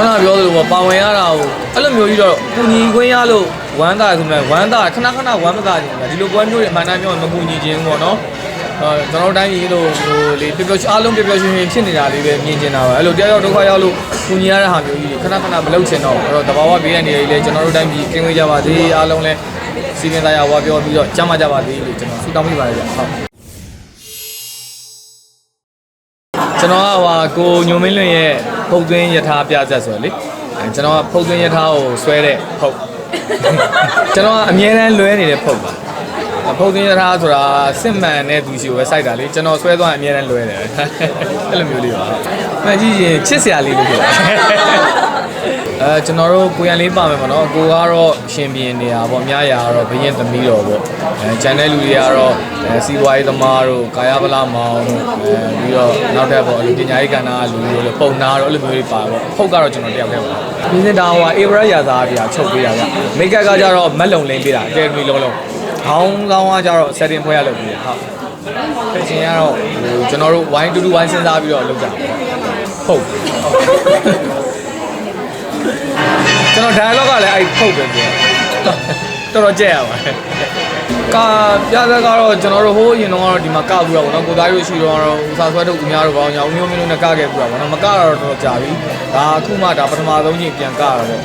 ခုနကပြောသလိုပေါ့ပါဝင်ရတာကိုအဲ့လိုမျိုးကြီးတော့ကူညီခွင့်ရလို့ဝမ်းသာဆိုမှဝမ်းသာခဏခဏဝမ်းမသာခြင်းပဲဒီလိုပွဲမျိုးတွေအမှန်တမ်းပြောရင်မကူညီခြင်းပေါ့နော်အဲကျွန်တော်တို့တိုင်းပြည်လို့ဟိုလေပျော်ပျော်အားလုံးပျော်ပျော်ရွှင်ရွှင်ဖြစ်နေတာလေးပဲမြင်ကျင်တာပါအဲ့လိုတရားရောက်ဒုက္ခရောက်လို့ကူညီရတဲ့ဟာမျိုးကြီးခဏခဏမလုပ်ချင်တော့ဘူးအဲ့တော့တဘာဝဘေးရနေလေကျွန်တော်တို့တိုင်းပြည်ကင်းဝေးကြပါစေအားလုံးလည်းစီမံသားရဝါပြောပြီးတော့ကြမ်းမကြပါစေလို့ကျွန်တော်ဆုတောင်းပေးပါတယ်ဗျဟုတ် ကျွန်တော်ကဟိုကိုညိုမင်းလွင်ရဲ့ဖုတ်သွင်းယထာပြဆက်ဆိုရလေအဲကျွန်တော်ကဖုတ်သွင်းယထာကိုဆွဲတဲ့ဖုတ်ကျွန်တော်ကအမြဲတမ်းလွဲနေတဲ့ဖုတ်ပါအဖုတ်သွင်းယထာဆိုတာစစ်မှန်တဲ့သူရှိကိုပဲစိုက်တာလေကျွန်တော်ဆွဲသွားရင်အမြဲတမ်းလွဲတယ်အဲ့လိုမျိုးလေးပါမှန်ကြည့်ရင်ချစ်စရာလေးလို့ပြောတာ အဲကျွန်တော်တို့ကိုရန်လေးပါမယ်ပေါ့နော်ကိုကတော့ရှင်ပြင်းနေတာပေါ့အများရာကတော့ဘရင်သမီးတော်ပေါ့အဲကျန်တဲ့လူတွေကတော့အဲစီဝိုင်းသမားတို့ကာယဗလာမောင်တို့အဲပြီးတော့နောက်ထပ်ပေါ့အလူပညာရေးကဏ္ဍကလူတွေလို့ပုံနာတော့အဲ့လိုမျိုးတွေပါပေါ့ဖုတ်ကတော့ကျွန်တော်တယောက်တည်းပါဒီနေ့ဒါဟိုအေဗရရာသာပြချုပ်ပေးတာဗျမိတ်ကပ်ကကြတော့မက်လုံလင်းပေးတာအကယ်ဒမီလုံးလုံးခေါင်းကောင်းကကြတော့ setting ဖွဲ့ရလုပ်ပေးတာဟုတ်ဖြစ်ချင်းကတော့ဟိုကျွန်တော်တို့ wine တူတူ wine စဉ်းစားပြီးတော့လုပ်ကြတာပေါ့ဟုတ် ကျွန်တော် dialogue ကလည်းအဲ့ဖုတ်ပဲပြောတော်တော်ကြက်ရပါတယ်ကာပြသက်ကတော့ကျွန်တော်တို့ဟိုးအရင်တော့ကတော့ဒီမှာကဘူးတော့ဗောနော်ကိုသားတို့ရှိတော့ကတော့ဦးစားဆွဲထုတ်ဦးများတို့ကောင်းညာဦးမျိုးမျိုးနဲ့ကခဲ့ဘူးတော့ဗောနော်မကတော့တော်တော်ကြာပြီဒါအခုမှဒါပထမဆုံးချိန်ပြန်ကရတာပေါ့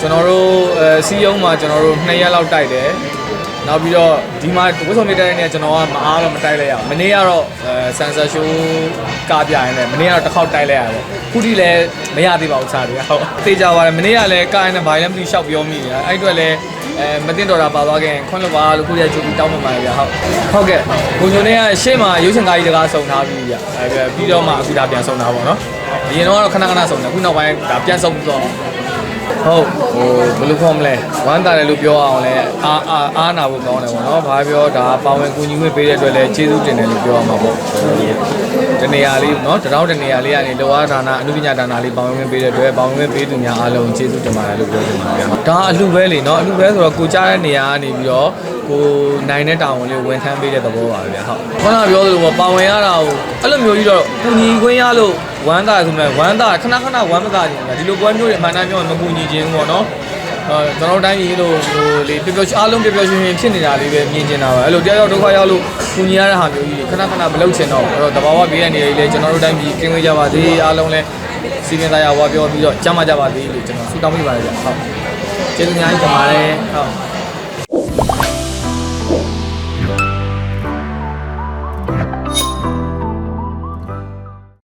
ကျွန်တော်တို့အဲစီးယုံမှာကျွန်တော်တို့2ရက်လောက်တိုက်တယ် နောက်ပြီးတော့ဒီမှာဝတ်စုံနေတိုက်တဲ့နေကျွန်တော်ကမအားတော့မတိုက်လိုက်ရအောင်မနေ့ကတော့အဲဆန်ဆာရှိုးကပြရင်လည်းမနေ့ကတော့တစ်ခေါက်တိုက်လိုက်ရတယ်ခုထိလည်းမရသေးပါဘူးစားတယ်ဟုတ်သိကြပါတယ်မနေ့ကလည်းကားနဲ့ဘာလဲမသိရှောက်ပြောမိတယ်အဲ့အတွက်လည်းအဲမတင်တော်တာပါသွားခဲ့ရင်ခွန်းလို့ပါလို့ခုရချုပ်ပြီးတောင်းပန်ပါတယ်ဗျဟုတ်ဟုတ်ကဲ့ဘုံညိုနေကရှေ့မှာရုပ်ရှင်ကားကြီးတကားစုံထားပြီးဗျအဲပြီးတော့မှအခုဒါပြန်စုံတာပေါ့နော်အရင်တော့ခဏခဏစုံတယ်အခုနောက်ပိုင်းဒါပြန်စုံပြီးတော့ ဟုတ်ဟိုဘယ်လိုခေါ်မလဲဝမ်းတာတယ်လို့ပြောအောင်လဲအာအာအားနာဖို့ကောင်းတယ်ပေါ့နော်ဘာပြောဒါပါဝင်ကူညီဝင်ပေးတဲ့အတွက်လည်းကျေးဇူးတင်တယ်လို့ပြောရမှာပေါ့တနေရာလေးနော်တရောင်းတနေရာလေးကနေလောအားဌာနအမှုပညာဌာနလေးပါဝင်ဝင်ပေးတဲ့အတွက်ပါဝင်ဝင်ပေးသူများအားလုံးကျေးဇူးတင်ပါတယ်လို့ပြောချင်ပါတယ်ဗျဒါအလှပဲလေနော်အလှပဲဆိုတော့ကိုကြားတဲ့နေရာကနေပြီးတော့ကိုနိုင်တဲ့တောင်လေးဝန်ထမ်းပေးတဲ့သဘောပါပဲဗျဟုတ်ခုနကပြောသလိုပေါ့ပါဝင်ရတာကိုအဲ့လိုမျိုးကြီးတော့ကူညီခွင့်ရလို့ဝမ်းသာဆိုမှဝမ်းသာခဏခဏဝမ်းမသာခြင်းပဲဒီလိုပွဲမျိုးတွေအမှန်တမ်းပြောရင်မကူညီခြင်းပေါ့နော်အဲကျွန်တော်တို့တိုင်းပြည်လို့ဟိုလေပျော်ပျော်အားလုံးပျော်ပျော်ရွှင်ရွှင်ဖြစ်နေတာလေးပဲမြင်ကျင်တာပါအဲ့လိုတရားရောက်ဒုက္ခရောက်လို့ကူညီရတဲ့ဟာမျိုးကြီးခဏခဏမလုပ်ချင်တော့ဘူးအဲ့တော့တဘာဝဘေးရနေလေကျွန်တော်တို့တိုင်းပြည်ကင်းဝေးကြပါစေအားလုံးလည်းစီမံသားရဝါပြောပြီးတော့ကြမ်းမကြပါစေလို့ကျွန်တော်ဆုတောင်းပေးပါတယ်ဗျဟုတ်ကျေးဇူးများကြီးတင်ပါတယ်ဟုတ်